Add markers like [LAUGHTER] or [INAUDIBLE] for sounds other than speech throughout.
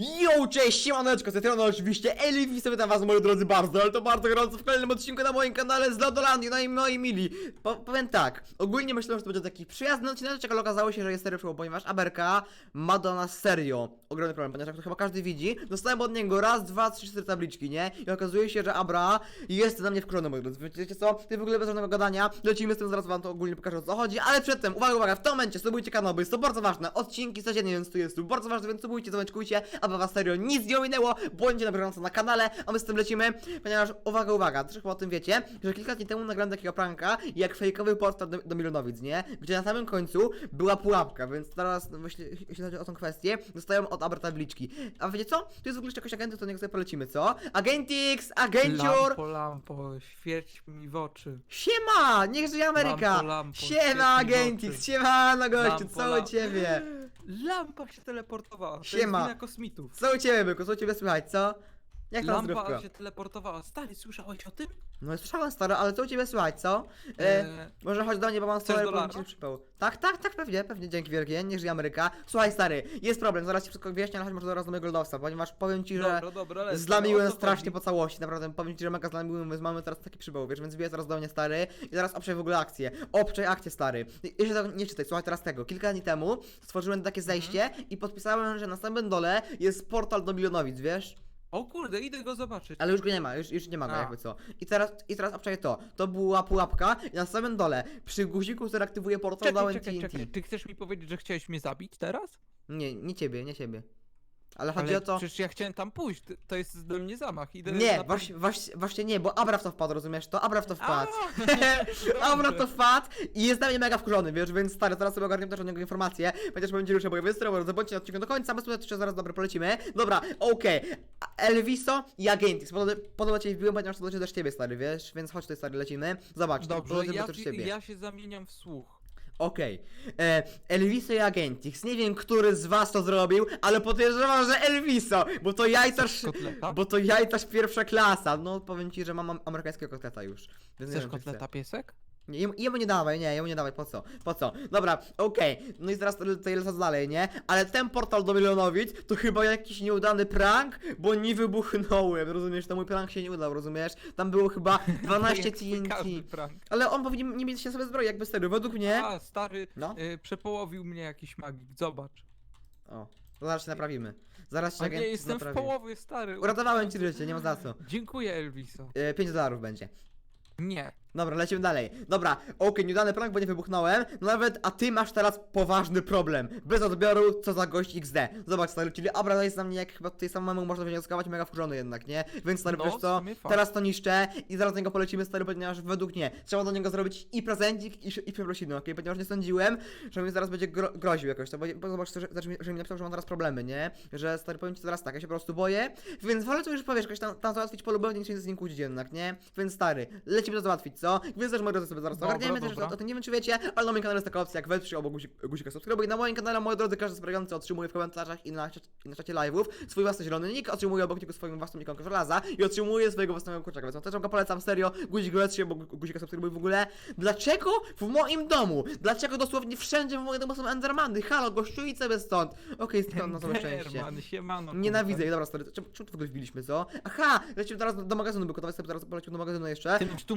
Yo, cześć, siemaneczko, z tej strony oczywiście Elif witam was moi drodzy bardzo, ale to bardzo gorąco w kolejnym odcinku na moim kanale z Lodolandii, no i moi mili. Po, powiem tak, ogólnie myślałem, że to będzie taki przyjazny odcinek, ale okazało się, że jest serio ponieważ Aberka ma do nas serio ogromny problem, ponieważ jak to chyba każdy widzi, dostałem od niego raz, dwa, trzy, cztery tabliczki, nie? I okazuje się, że Abra jest na mnie wkurzony, moi drodzy. Wiecie co? Ty w ogóle bez żadnego gadania, lecimy z tym, zaraz wam to ogólnie pokażę o co chodzi, ale przedtem, uwaga, uwaga, w tym momencie subujcie kanał, bo jest to bardzo ważne, odcinki codziennie, więc tu jest tu bardzo ważne, więc subujcie, aby was serio nic nie ominęło, bądźcie na bieżąco na kanale, a my z tym lecimy, ponieważ, uwaga, uwaga, też chyba o tym wiecie, że kilka dni temu nagrałem takiego pranka, jak fejkowy portal do, do Milionowic, nie? Gdzie na samym końcu była pułapka, więc teraz, no, właśnie, jeśli chodzi o tą kwestię, dostają od Abra tabliczki. A wiecie co? Tu jest w ogóle jeszcze jakoś agenty, to niech sobie polecimy, co? Agentix, agenciur! Lampo, lampo, świeć mi w oczy. Siema! Niech żyje Ameryka! Lampo, lampo, Siema, Agentix! oczy. Siema, no gościu, Lampo, co u lampo. ciebie? Lampa się teleportowała. To Siema. Jest wina kosmitów. Co u ciebie, byku? Co u ciebie słychać, co? Jak tam Lampa zdrówko? się teleportowała. Stary, słyszałeś o tym? No słyszałem stary, ale co u ciebie słychać, co? E, Eee, może chodź do mnie, bo mam chcesz stary dolara? powiem ci przypał. Tak, tak, tak, pewnie, pewnie, dzięki wielkie, niech żyje Ameryka. Słuchaj stary, jest problem, zaraz ci wszystko wyjaśnię, ale chodź może zaraz do mojego lodowca, ponieważ powiem ci, że Dobra, dobra, lecę. zlamiłem co strasznie chodzi? po całości, naprawdę powiem ci, że mega zlamiłem, więc mamy teraz taki przypał, wiesz, więc wbijaj zaraz do mnie stary i zaraz obczaj w ogóle akcję. Obczaj akcję stary. I- Jeszcze tego nie czytaj, słuchaj teraz tego. Kilka dni temu stworzyłem takie zejście i podpisałem, że na samym dole jest portal do milionowic, wiesz? O kurde, idę go zobaczyć. Ale już go nie ma, już, już nie ma go A. jakby co. I teraz, i teraz obczaj to. To była pułapka i na samym dole, przy guziku, który aktywuje portal Czekaj, dałem czekaj, TNT. czekaj. Ty chcesz mi powiedzieć, że chciałeś mnie zabić teraz? Nie, nie ciebie, nie ciebie. Ale chodzi Ale o to... przecież ja chciałem tam pójść. To- To jest do mnie zamach. Idę Nie, na- właśnie, właśnie, właśnie nie, bo Abra w to wpadł, rozumiesz to? Abra w to wpadł. [LAUGHS] [LAUGHS] Abra w to wpadł i jest na mnie mega wkurzony, wiesz, więc stary, teraz sobie ogarniam też od niego informacje, chociaż powiem ci już oboje wystrony, zabądźcie na odcinku do końca, my sobie jeszcze zaraz dobra polecimy. Dobra, okej. A- Elviso i Agentix, podoba, podoba cię wbiłem, ponieważ to dotyczy też ciebie, stary, wiesz, więc chodź tutaj, stary, lecimy. Zobacz, Dobrze, podoba ja, też się- ciebie. ja się zamieniam w słuch. Okej. E, Elviso i Agentix. Nie wiem, który z was to zrobił, ale podejrzewam, że Elviso, bo to jajcarz... Kotleta? Bo to jajcarz pierwsza klasa. No, powiem ci, że mam am- amerykańskiego kotleta już. Więc nie Chcesz wiem, czy chcę. kotleta piesek? Nie, jemu, jemu nie dawaj, nie, jemu nie dawaj, po co? Po co? Dobra, okej, no i teraz tutaj lecę dalej, nie? Ale ten portal do milionowic to chyba jakiś nieudany prank, bo nie wybuchnąłem, rozumiesz? To mój prank się nie udał, rozumiesz? Tam było chyba 12 Jak twój każdy TNT. prank. Ale on powinien nie mieć się sobie zbroi, jakby serio, według mnie... A, stary, No. y, przepołowił mnie jakiś magik, zobacz. O, zaraz się naprawimy. Zaraz się A nie, jestem w połowie, stary. Uratowałem ci życie, nie ma za co. Dziękuję, Elviso. E, 5 dolarów będzie. Nie. Dobra, lecimy dalej. Dobra, okej, nieudany prank, bo nie wybuchnąłem. No nawet, a ty masz teraz poważny problem. Bez odbioru, co za gość XD. Zobacz, stary, czyli Abra jest na mnie jak chyba tutaj samemu można wnioskować, mega wkurzony jednak, nie? Więc stary, No, wiesz w co, sumie fakt. teraz to niszczę i zaraz do niego polecimy, stary, ponieważ według mnie trzeba do niego zrobić i prezencik, i, i przeprosiny, okej? Ponieważ nie sądziłem, że mi zaraz będzie gro groził jakoś, to bo, bo zobacz, że, że, mi- że mi napisał, że mam teraz problemy, nie? Że stary, powiem ci teraz tak, ja się po prostu boję, więc wolę to już powiesz, jakoś tam, tam załatwić polubownie, niż się z nim kłócić jednak, nie? Więc stary, lecimy to załatwić, co? Moi drodzy sobie zaraz Dobra, ogarniemy, też o, tym nie wiem czy wiecie, ale na moim kanale jest taka opcja jak wesprzeć obok guzik, guzika subskrybuj. Na moim kanale, moi drodzy, każdy wspierający otrzymuje w komentarzach i na, i na czacie live'ów swój własny zielony nick, otrzymuje obok niego swoją własną ikonkę żelaza i otrzymuje swojego własnego kurczaka, więc też go polecam, serio, guzik wesprzeć obok guzika subskrybuj w ogóle. Dlaczego w moim domu? Dlaczego dosłownie wszędzie w moim domu są endermany? Halo, gościu, idź sobie stąd. Okej, stąd na całe szczęście. Siemano. Nienawidzę jej, dobra, stary, czemu, czemu w ogóle wbiliśmy, co? Aha, lecimy teraz do, magazynu, sobie teraz polecił do magazynu jeszcze. Ty masz tu?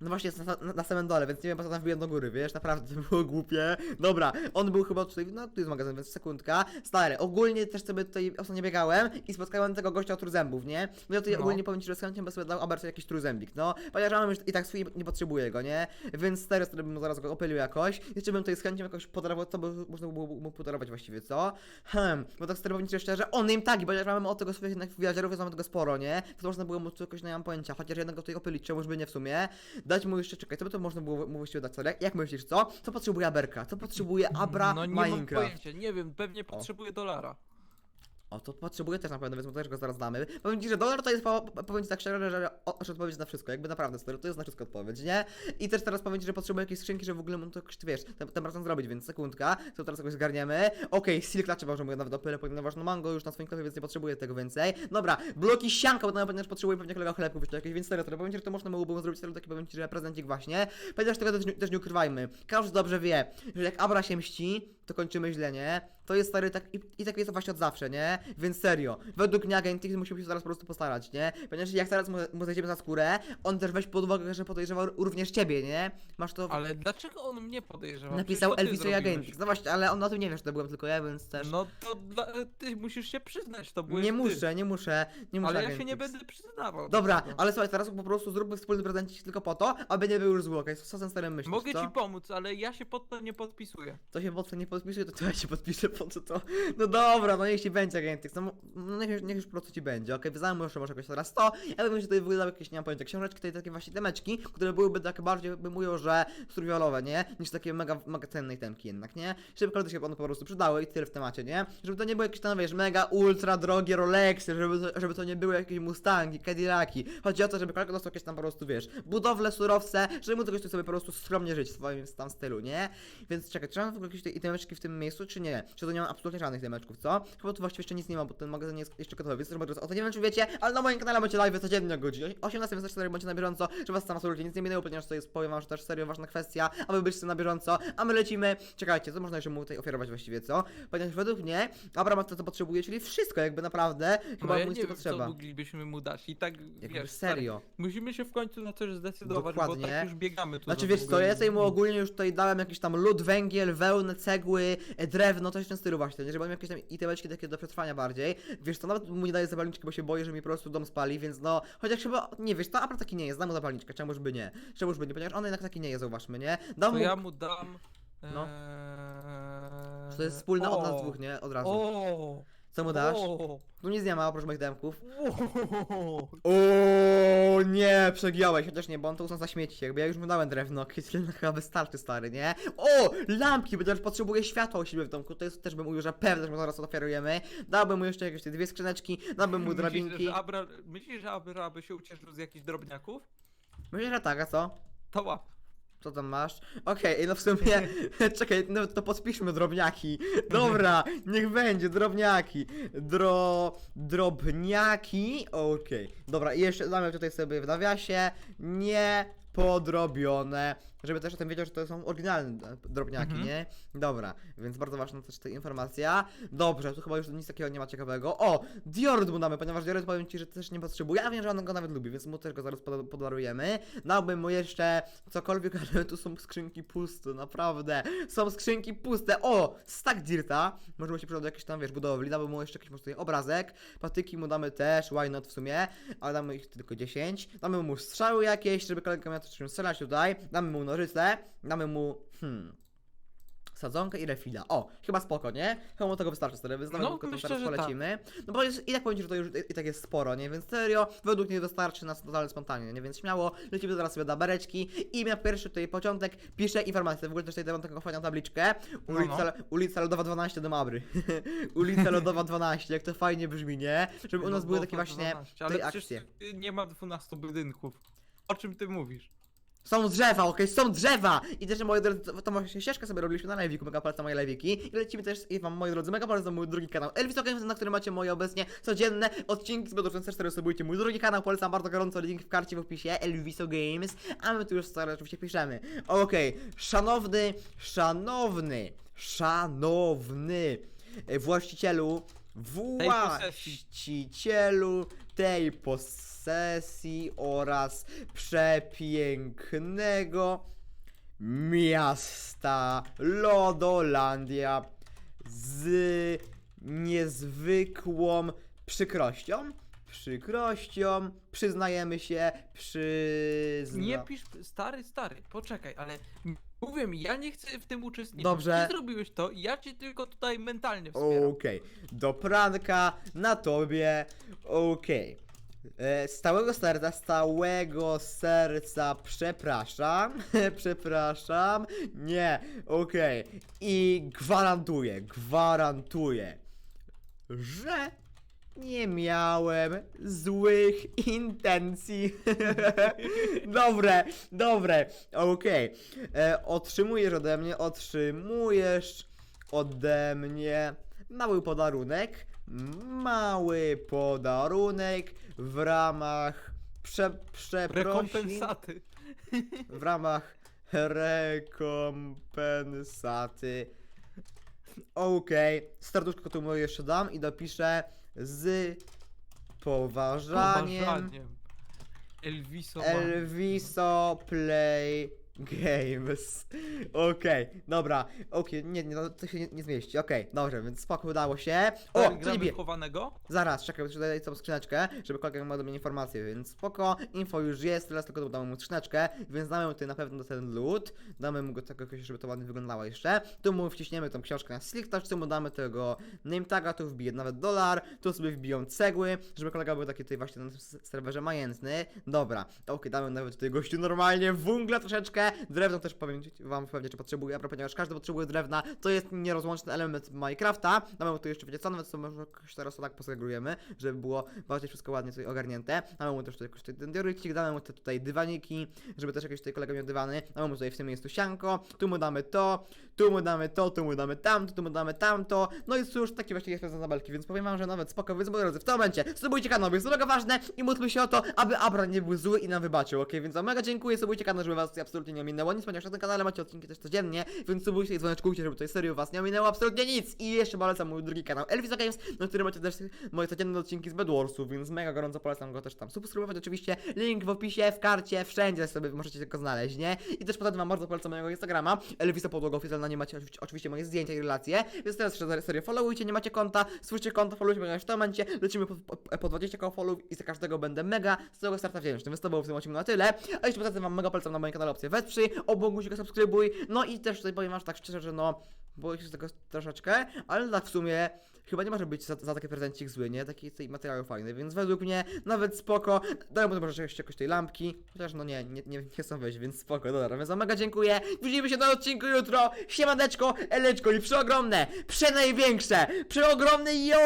No właśnie jest na, na, na samym dole, więc nie wiem po co tam wbiłem do góry, wiesz, naprawdę to było głupie. Dobra, on był chyba tutaj, no tu jest magazyn, więc sekundka. Stary, ogólnie też sobie tutaj ostatnio biegałem i spotkałem tego gościa od trójzębów, nie? No ja tutaj No. ogólnie powiem ci, że z chęcią by sobie dał Aberce jakiś trójzębik, no. Ponieważ mam już i tak swój nie potrzebuję go, nie? Więc stary, stary bym zaraz go opylił jakoś. Jeszcze bym tutaj z chęcią jakoś podarował, co by można było mu podarować właściwie, co? Hmm, bo tak stary powiem ci szczerze, on name tagi, ponieważ mamy od tego swoich jednak villagerów, jest mamy tego sporo, nie? To można było mu tu jakoś, nie mam pojęcia, chociaż jednego tutaj opylić, czemuż by nie w sumie. Dać mu jeszcze, czekaj, co by to można było mu właściwie dać, co? Jak, jak myślisz, co? Co potrzebuje Aberka? Co potrzebuje Abra No nie mam Minecraft? pojęcia, nie wiem, pewnie potrzebuję dolara. O, to potrzebuję też na pewno, więc też go zaraz damy. Powiem ci, że dolar to jest, po, powiem ci tak szczerze, że że odpowiedź na wszystko, jakby naprawdę, stary, to jest na wszystko odpowiedź, nie? I też teraz powiem ci, że potrzebuję jakiejś skrzynki, żeby w ogóle mu to wiesz, tym, tym razem zrobić, więc sekundka, to teraz jakoś zgarniemy. Okej, silk lacze może mu nawet dopylę, ponieważ no mango już na swoim klubie, więc nie potrzebuję tego więcej. Dobra, bloki sianka, bo ponieważ potrzebuję pewnie kolega chlebków jeszcze jakieś, więc serio, to powiem ci, że to można byłoby zrobić serio taki, powiem ci, że prezencik właśnie. Ponieważ tego też, też nie ukrywajmy, każdy dobrze wie, że jak Abra się mści, to kończymy źle, nie? To jest stary tak i, i tak jest to właśnie od zawsze, nie? Więc serio, według mnie agent musimy się zaraz po prostu postarać, nie? Ponieważ jak teraz mu, mu zejdziemy za skórę, on też weź pod uwagę, że podejrzewał również ciebie, nie? Masz to... Ale dlaczego on mnie podejrzewa? Napisał Przecież to ty Elvis i zrobiłeś. Agentix. No właśnie, ale on o tym nie wie, że to byłem tylko ja, więc też... No to dla, ty musisz się przyznać, to byłeś nie ty. muszę, nie muszę, nie muszę Ale ja się nie będę przyznawał. do Dobra, ale słuchaj, teraz po prostu zróbmy wspólny prezencik tylko po to, aby nie był już zły, okej? Co ten starym myślisz, Mogę co? ci pomóc, ale ja się pod to nie podpisuję. To się pod nie podpisuje, to, to ja się podpiszę, po co to? No dobra, no niech ci będzie Agentix, no, no niech, niech już po prostu ci będzie, okej? Okay? może może jakoś teraz to, ja bym się tutaj wydawał jakieś, nie mam pojęcia, książeczki, tutaj takie właśnie temeczki, które byłyby takie bardziej, bym mówił, że survivalowe, nie? Niż takie mega, mega cenne itemki jednak, nie? Żeby każdy się one po prostu przydały i tyle w temacie, nie? Żeby to nie były jakieś tam, wiesz, mega ultra drogie Rolexy, żeby to, żeby to nie były jakieś Mustangi, Cadillaki. Chodzi o to, żeby każdy dostał jakieś tam po prostu, wiesz, budowle, surowce, żeby móc jakoś tu sobie po prostu skromnie żyć w swoim tam stylu, nie? Więc czekaj, czy mam w ogóle jakieś te itemeczki w tym miejscu, czy nie? Czy to nie mam absolutnie żadnych itemeczków, co? Chyba tu właściwie jeszcze nic nie ma, bo ten magazyn jest jeszcze gotowy, więc też bardzo o to nie wiem, czy wiecie, ale na moim kanale macie live codziennie o godzinie 18.04 bądźcie na bieżąco, że was tam absolutnie nic nie minęło, ponieważ to jest, powiem wam, że też serio ważna kwestia, aby być z tym na bieżąco, a my lecimy, czekajcie, co można jeszcze mu tutaj oferować właściwie, co? Ponieważ według mnie Abraham ma to, co potrzebuje, czyli wszystko, jakby naprawdę, chyba no ja mu nie nic nie wiem, potrzeba. co moglibyśmy mu dać i tak, Jakby wiesz, stary, serio. musimy się w końcu na coś zdecydować, bo Dokładnie. tak już biegamy tu Znaczy wiesz co, ja tutaj mu ogólnie już tutaj dałem jakiś tam lód, węgiel, wełnę, cegły, e, drewno, coś w tym stylu właśnie, nie? żeby on miał jakieś tam itemeczki takie do przetrwania bardziej. Wiesz co, nawet mu nie daję zapalniczki, bo się boję, że mi po prostu dom spali, więc no, chociaż chyba, nie wiesz, to Abra taki nie jest, dam mu zapalniczkę, czemuż by nie, czemuż by nie, ponieważ on jednak taki nie jest, zauważmy, nie? Dam To mu, ja mu dam... No. Eee... to jest wspólne od nas dwóch, nie? Od razu. O, Co mu dasz? O, Tu nic nie ma, oprócz moich demków. o, O nie, przegiąłeś, chociaż nie, bo on to uznał za śmieci, jakby ja już mu dałem drewno, [LAUGHS] tyle chyba wystarczy, stary, nie? O, lampki, bo też potrzebuje światła u siebie w domku, to jest też bym mówił, że pewnie, że mu zaraz oferujemy. Dałbym mu jeszcze jakieś te dwie skrzyneczki, dałbym mu Myślisz, drabinki. że Abra, myślisz, że Abra by się ucieszył z jakichś drobniaków? Myślę, że tak, a co? To łap. Co tam masz? Okej, no w sumie, [LAUGHS] czekaj, no to podpiszmy drobniaki. Dobra, niech będzie, drobniaki. Dro... drobniaki, okej. Dobra, i jeszcze damy tutaj sobie w nawiasie, nie podrobione, żeby też o tym wiedział, że to są oryginalne drobniaki, Mhm. nie? Dobra, więc bardzo ważna też ta informacja. Dobrze, tu chyba już nic takiego nie ma ciekawego. O, Dioryt mu damy, ponieważ Dioryt powiem ci, że też nie potrzebuje, a wiem, że on go nawet lubi, więc mu też go zaraz poda- podarujemy. Dałbym mu jeszcze cokolwiek, [LAUGHS] ale tu są skrzynki puste, naprawdę. Są skrzynki puste. O, stack dirta. Może mu się przydać do jakiejś tam, wiesz, budowli. Dałbym mu jeszcze jakiś może tutaj obrazek. Patyki mu damy też, why not w sumie, ale damy ich tylko 10. Damy mu strzały jakieś, żeby kolega miał coś strzelać tutaj. Damy mu nożyce. Damy mu, hmm, sadzonkę i refila. O, chyba spoko, nie? Chyba mu tego wystarczy stary, więc nawet No, tylko to myślę, teraz że tak. polecimy. No bo jest, i tak powiem ci, że to już i, i tak jest sporo, nie? Więc serio, według mnie wystarczy nas totalnie spontanicznie, nie? Więc śmiało, lecimy zaraz sobie do bereczki i na pierwszy tutaj początek piszę informację. W ogóle też tutaj mam taką fajną tabliczkę. No, Ulica, ulica Lodowa 12 do Mabry. [LAUGHS] ulica Lodowa 12, jak to fajnie brzmi, nie? Żeby u nas były takie właśnie ale tutaj przecież akcje. y, nie ma 12 budynków. O czym ty mówisz? Są drzewa, okej, są drzewa! I też, moi drodzy, to, to właśnie ścieżkę sobie robiliśmy na Lewiku, mega polecam moje Lewiki. I lecimy też, i wam, moi drodzy, mega polecam mój drugi kanał. Elvis Games, na którym macie moje obecnie codzienne odcinki z Bedrock 4 subujcie mój drugi kanał, polecam bardzo gorąco, link w karcie w opisie, Elviso Games, a my tu już stare oczywiście piszemy. Okej, szanowny, szanowny, szanowny właścicielu, właścicielu tej posesji oraz przepięknego miasta Lodolandia z niezwykłą przykrością. Przykrością, przyznajemy się, przyzna... Nie pisz, stary, stary, poczekaj, ale mówię mi, ja nie chcę w tym uczestniczyć. Dobrze. Ty zrobiłeś to, ja cię tylko tutaj mentalnie wspieram. Okej, do pranka na tobie, okej. E, Z całego serca, z całego serca przepraszam, [LAUGHS] przepraszam, nie, okej. I gwarantuję, gwarantuję, że nie miałem złych intencji. [LAUGHS] dobre, dobre, okej. E, Otrzymujesz ode mnie, otrzymujesz ode mnie mały podarunek. Mały podarunek w ramach prze, przeprosin, Rekompensaty. [LAUGHS] w ramach rekompensaty Okej, serduszko tu mu jeszcze dam i dopiszę z poważaniem Poważaniem. Elviso. Elviso Play Games. Okej, dobra, okej, nie, nie, no, to się nie, nie zmieści, okej, dobrze, więc spoko, udało się. O, nie gramy bije? w chowanego? Zaraz, czekaj, muszę dodać tą skrzyneczkę, żeby kolega miał do mnie informacje, więc spoko, info już jest, teraz tylko damy mu skrzyneczkę, więc damy mu tutaj na pewno ten loot, damy mu go tak jakoś, żeby to ładnie wyglądało jeszcze, tu mu wciśniemy tą książkę na slick tu mu damy tego name taga, tu wbije nawet dolar, tu sobie wbiją cegły, żeby kolega był taki tutaj właśnie na tym s- serwerze majętny, dobra, okej, damy nawet tutaj gościu normalnie węgla troszeczkę, drewno też powiem wam pewnie, czy propos, ponieważ każdy potrzebuje drewna, to jest nierozłączny element Minecrafta, mamy mu tu jeszcze, co, nawet to może teraz tak posegregujemy, żeby było bardziej wszystko ładnie tutaj ogarnięte, mamy mu też tutaj jakoś ten diorycik, damy mu te tutaj dywaniki, żeby też jakieś tutaj kolega miał dywany, mamy mu tutaj w tym tu sianko, tu mu damy to, tu mu damy to, tu mu damy tamto, tu mu damy tamto, no i cóż, takie właśnie jest za belki, więc powiem wam, że nawet spoko, więc moi drodzy, w tym momencie subujcie kanał, jest mega ważne i módlmy się o to, aby Abra nie był zły i nam wybaczył, okej, więc wam mega dziękuję, subujcie kanał, żeby was absolutnie nie ominęło nic, ponieważ na tym kanale macie odcinki też codziennie, więc subujcie i dzwoneczkujcie, żeby tutaj serio was nie ominęło absolutnie nic. I jeszcze polecam mój drugi kanał Elvisa Games, na którym macie też moje codzienne odcinki z Bedwarsów, więc mega gorąco polecam go też tam subskrybować, oczywiście. Link w opisie, w karcie, wszędzie sobie możecie tylko znaleźć, nie? I też poza tym wam bardzo polecam mojego Instagrama, Elvisa Podłoga Oficjalna, nie macie oczywiście- oczywiście moje zdjęcia i relacje, więc teraz jeszcze serio followujcie, nie macie konta, swójcie konto, followujcie, ponieważ w tym momencie lecimy po, po, po 20 koło followów i za każdego będę mega z całego starta wdzięczny, więc to było w tym odcinku na tyle, a poza tym wam mega polecam na moim kanale opcję wesprzyj, obok guzika subskrybuj, no i też tutaj powiem wam tak szczerze, że no, boję się tego troszeczkę, ale tak w sumie chyba nie może być za, za taki prezencik zły, nie? Taki materiał fajny, więc według mnie nawet spoko. Daj mu może jeszcze jakoś tej lampki, chociaż no nie, nie, nie, nie chcą wejść, więc spoko, dobra, więc mega dziękuję. Widzimy się na odcinku jutro. Siemaneczko, eleczko i przeogromne, przenajwiększe, przeogromne yo!